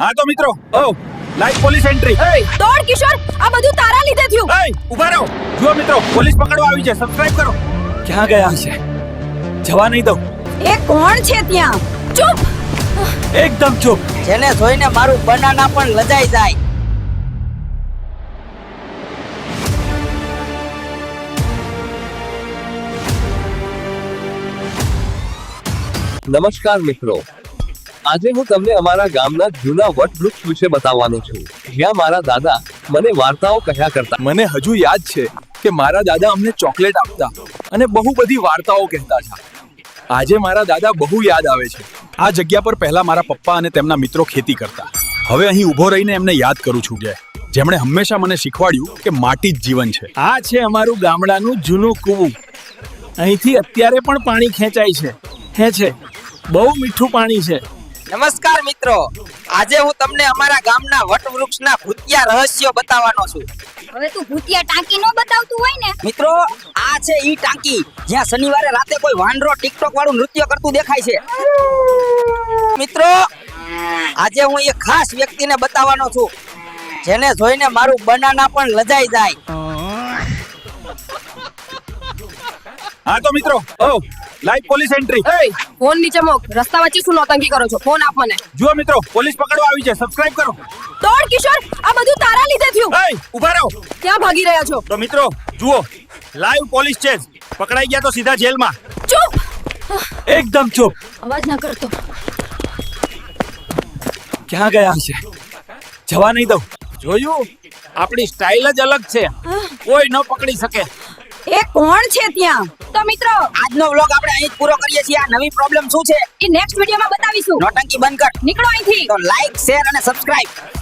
હા તો મિત્રો ઓ લાઈવ પોલીસ એન્ટ્રી દોડ કિશોર આ બધું તારા લીધે થયું. એ ઊભા રહો. જુઓ મિત્રો પોલીસ પકડવા આવી છે. સબસ્ક્રાઇબ કરો. ક્યાં ગયા છે જવા નહીં દઉં. એ કોણ છે ત્યાં? ચૂપ. એકદમ ચૂપ. જેને જોઈને મારું બનાના પણ લજાઈ જાય. નમસ્કાર મિત્રો. આજે હું તમને અમારા ગામના જૂના વટવૃક્ષ વિશે બતાવવાનો છું. જ્યાં મારા દાદા મને વાર્તાઓ કહ્યા કરતા. મને હજુ યાદ છે કે મારા દાદા અમને ચોકલેટ આપતા અને બહુ બધી વાર્તાઓ કહેતા હતા. આજે મારા દાદા બહુ યાદ આવે છે. આ જગ્યા પર પહેલા મારા પપ્પા અને તેમના મિત્રો ખેતી કરતા. હવે અહીં ઊભો રહીને એમને યાદ કરું છું કે જેમણે હંમેશા મને શીખવાડ્યું કે માટી જ જીવન છે. આ છે અમારું ગામડાનું જૂનું કૂવું. અહીંથી અત્યારે પણ પાણી ખેંચાય છે. હે છે. બહુ મીઠું પાણી છે. નમસ્કાર મિત્રો. આજે હું તમને અમારા ગામના વટવૃક્ષના ભૂતિયા રહસ્યો બતાવવાનો છું. હવે તું ભૂતિયા ટાંકી નો બતાવતું હોય ને? મિત્રો આ છે ઈ ટાંકી. જ્યાં શનિવારે રાતે કોઈ વાંડરો ટિકટોક વાળું નૃત્ય કરતું દેખાય છે. મિત્રો આજે હું એક ખાસ વ્યક્તિને બતાવવાનો છું જેને જોઈને મારું બનાના પણ લજાઈ જાય. હા તો મિત્રો ઓ લાઈવ પોલીસ એન્ટ્રી ફોન નીચે મોક. રસ્તા વચ્ચે શું નોટંકી કરો છો? ફોન આપ મને. જુઓ મિત્રો પોલીસ પકડવા આવી છે. સબસ્ક્રાઇબ કરો. દોડ કિશોર આ બધું તારા લીધે થયું. એય ઊભા રહો. ક્યાં ભાગી રહ્યા છો? તો મિત્રો જુઓ લાઈવ પોલીસ છે પકડાઈ ગયા તો સીધા જેલમાં. ચૂપ. એકદમ ચૂપ. અવાજ ના કરતો. ક્યાં ગયા છે જવા નહીં દઉં. જોયું? આપણી સ્ટાઇલ જ અલગ છે. કોઈ ન પકડી શકે. એ કોણ છે ત્યાં? તો મિત્રો આજનો વ્લોગ આપણે અહીં જ પૂરો કરીએ છીએ. આ નવી પ્રોબ્લેમ શું છે? એ નેક્સ્ટ વિડીયોમાં બતાવીશું. નોટંકી બંધ કર. નીકળો અહીંથી. તો લાઈક શેર અને સબસ્ક્રાઇબ